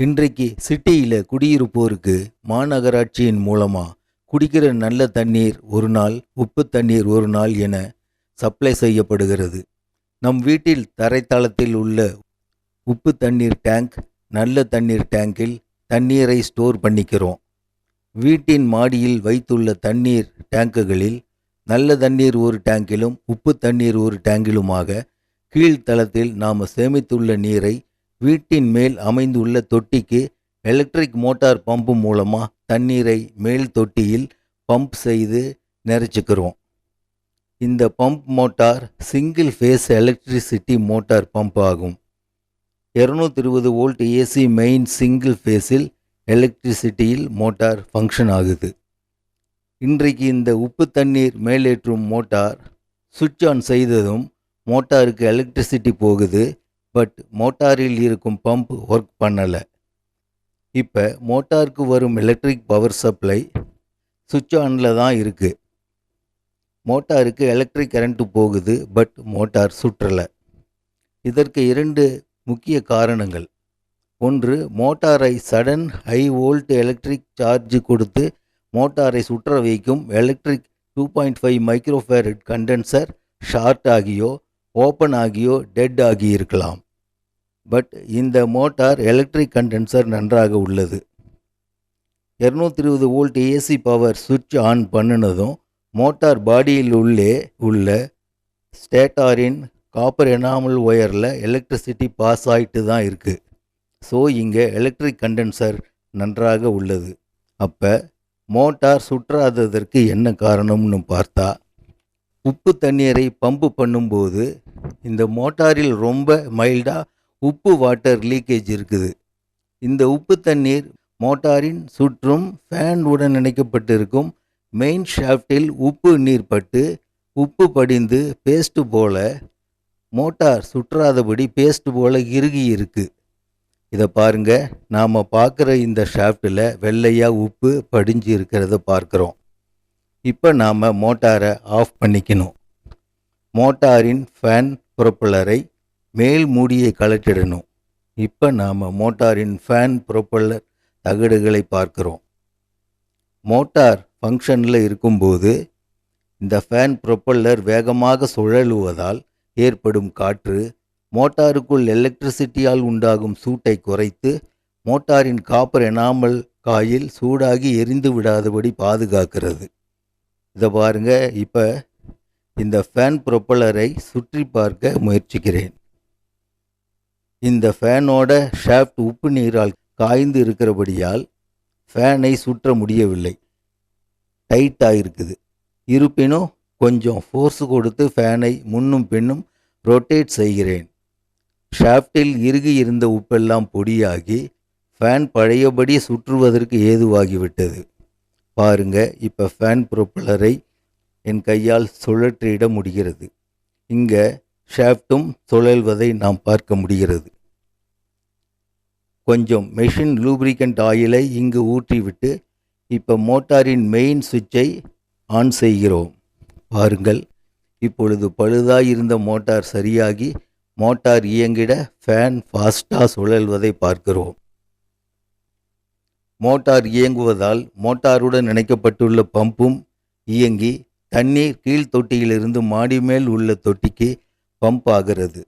இன்றைக்கு சிட்டியில் குடியிருப்போருக்கு மாநகராட்சியின் மூலமாக குடிக்கிற நல்ல தண்ணீர் ஒரு நாள் உப்பு தண்ணீர் ஒரு நாள் என சப்ளை செய்யப்படுகிறது. நம் வீட்டில் தரைத்தளத்தில் உள்ள உப்பு தண்ணீர் டேங்க் நல்ல தண்ணீர் டேங்கில் தண்ணீரை ஸ்டோர் பண்ணிக்கிறோம். வீட்டின் மாடியில் வைத்துள்ள தண்ணீர் டேங்குகளில் நல்ல தண்ணீர் ஒரு டேங்கிலும் உப்பு தண்ணீர் ஒரு டேங்கிலுமாக கீழ்த்தளத்தில் நாம் சேமித்துள்ள நீரை வீட்டின் மேல் அமைந்துள்ள தொட்டிக்கு எலக்ட்ரிக் மோட்டார் பம்பு மூலமாக தண்ணீரை மேல் தொட்டியில் பம்ப் செய்து நிறைச்சிக்கிறோம். இந்த pump motor single phase electricity motor pump ஆகும். இரநூத்தி இருபது வோல்ட் ஏசி மெயின் சிங்கிள் ஃபேஸில் எலக்ட்ரிசிட்டியில் மோட்டார் ஃபங்க்ஷன் ஆகுது. இன்றைக்கு இந்த உப்பு தண்ணீர் மேலேற்றும் மோட்டார் சுவிட்ச் ஆன் செய்ததும் மோட்டாருக்கு எலக்ட்ரிசிட்டி போகுது. பட் மோட்டாரில் இருக்கும் பம்ப் ஒர்க் பண்ணலை. இப்போ மோட்டாருக்கு வரும் எலக்ட்ரிக் பவர் சப்ளை சுவிட்ச் ஆனில் தான் இருக்குது மோட்டாருக்கு எலக்ட்ரிக் கரண்ட்டு போகுது பட் மோட்டார் சுற்றலை. இதற்கு இரண்டு முக்கிய காரணங்கள். ஒன்று மோட்டாரை sudden high volt electric charge கொடுத்து மோட்டாரை சுற்ற வைக்கும் electric two point five microfarad condenser short ஆகியோ open ஆகியோ டெட் ஆகி இருக்கலாம். பட் இந்த மோட்டார் எலக்ட்ரிக் கண்டென்சர் நன்றாக உள்ளது. இரநூத்தி இருபது வோல்ட் ஏசி பவர் சுவிட்ச் ஆன் பண்ணினதும் மோட்டார் பாடியில் உள்ளே உள்ள ஸ்டேட்டாரின் காப்பர் எனாமல் ஒயரில் எலக்ட்ரிசிட்டி பாஸ் ஆகிட்டு தான் இருக்குது ஸோ இங்கே எலக்ட்ரிக் கண்டென்சர் நன்றாக உள்ளது. அப்போ மோட்டார் சுற்றாததற்கு என்ன காரணம்னு பார்த்தா உப்பு தண்ணீரை பம்பு பண்ணும்போது இந்த மோட்டாரில் ரொம்ப மைல்டாக உப்பு வாட்டர் லீக்கேஜ் இருக்குது. இந்த உப்பு தண்ணீர் மோட்டாரின் சுற்றும் ஃபேன் உடன் இணைக்கப்பட்டிருக்கும். மெயின் ஷாஃப்டில் உப்பு நீர் பட்டு உப்பு படிந்து பேஸ்ட்டு போல மோட்டார் சுற்றாதபடி பேஸ்ட்டு போல இறுகி இருக்கு. இதை பாருங்க நாம் பார்க்குற இந்த ஷாஃப்டில் வெள்ளையாக உப்பு படிஞ்சு இருக்கிறத பார்க்குறோம். இப்போ நாம் மோட்டாரை ஆஃப் பண்ணிக்கணும். மோட்டாரின் ஃபேன் ப்ரொப்பலரை மேல் மூடியை கலட்டிடணும் இப்போ நாம் மோட்டாரின் ஃபேன் ப்ரொப்பல்லர் தகடுகளை பார்க்குறோம். மோட்டார் ஃபங்க்ஷனில் இருக்கும்போது இந்த ஃபேன் ப்ரொப்பல்லர் வேகமாக சுழலுவதால் ஏற்படும் காற்று மோட்டாருக்குள் எலக்ட்ரிசிட்டியால் உண்டாகும் சூட்டை குறைத்து மோட்டாரின் காப்பர் எனாமல் காயில் சூடாகி எரிந்து விடாதபடி பாதுகாக்கிறது. இதை பாருங்க. இப்போ இந்த ஃபேன் ப்ரொப்பலரை சுற்றி பார்க்க முயற்சிக்கிறேன். இந்த ஃபேனோட ஷாஃப்ட் உப்பு நீரால் காய்ந்து இருக்கிறபடியால் ஃபேனை சுற்ற முடியவில்லை. டைட்டாக இருக்குது. இருப்பினும் கொஞ்சம் ஃபோர்ஸ் கொடுத்து ஃபேனை முன்னும் பின்னும் ரொட்டேட் செய்கிறேன். ஷாஃப்டில் இறுகி இருந்த உப்பெல்லாம் பொடியாகி ஃபேன் பழையபடி சுற்றுவதற்கு ஏதுவாகிவிட்டது. பாருங்க இப்போ ஃபேன் ப்ரொப்பலரை என் கையால் சுழற்றிட முடிகிறது. இங்கே ஷாஃப்ட்டும் சுழல்வதை நாம் பார்க்க முடிகிறது. கொஞ்சம் மெஷின் லூப்ரிகண்ட் ஆயிலை இங்கு ஊற்றிவிட்டு இப்போ மோட்டாரின் மெயின் சுவிட்சை ஆன் செய்கிறோம். பாருங்கள் இப்பொழுது பழுதாய் இருந்த மோட்டார் சரியாகி மோட்டார் இயங்கிட ஃபேன் ஃபாஸ்டாக சுழல்வதை பார்க்கிறோம். மோட்டார் இயங்குவதால் மோட்டாருடன் இணைக்கப்பட்டுள்ள பம்பும் இயங்கி தண்ணீர் கீழ் தொட்டியிலிருந்து மாடி மேல் உள்ள தொட்டிக்கு பம்ப் ஆகிறது.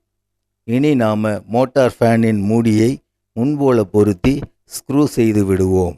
இனி நாம் மோட்டார் ஃபேனின் மூடியை முன்போல பொருத்தி ஸ்க்ரூ செய்து விடுவோம்.